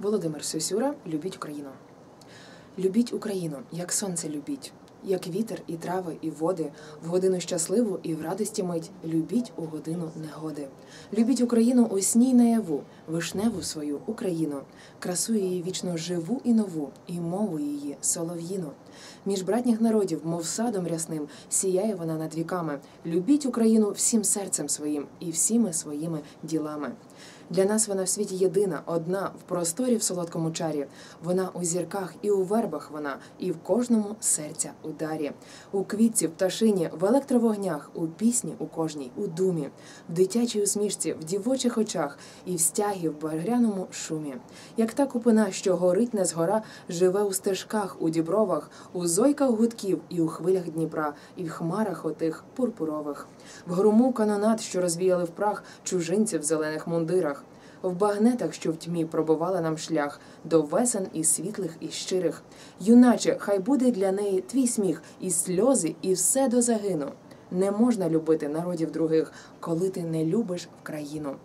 Володимир Сосюра, любіть Україну. Любіть Україну, як сонце любіть, як вітер і трави, і води, в годину щасливу і в радості мить. Любіть у годину негоди. Любіть Україну у сні й наяву, вишневу свою Україну, красу її вічно живу і нову, і мову її солов'їну. Між братніх народів, мов садом рясним, сіяє вона над віками. Любіть Україну всім серцем своїм і всіми своїми ділами. Для нас вона в світі єдина, одна в просторі в солодкому чарі. Вона у зірках і у вербах вона, і в кожному серця ударі. У квітці, в пташині, в електровогнях, у пісні у кожній, у думі, в дитячій усмішці, в дівочих очах і в стягі в багряному шумі. Як та купина, що горить не згора, живе у стежках, у дібровах, у зойках гудків і у хвилях Дніпра, і в хмарах отих пурпурових, в грому канонат, що розвіяли в прах чужинців зелених мундирах в багнетах, що в тьмі пробивали нам шлях до весен і світлих, і щирих. Юначе, хай буде для неї твій сміх, і сльози, і все до загину. Не можна любити народів других, коли ти не любиш в країну.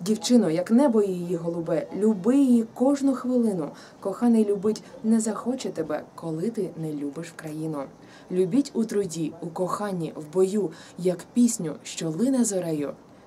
Дівчино, як небо її голубе, люби її кожну хвилину. Коханий любить не захоче тебе, коли ти не любиш країну. Любіть у труді, у коханні, в бою, як пісню, що лине зорею.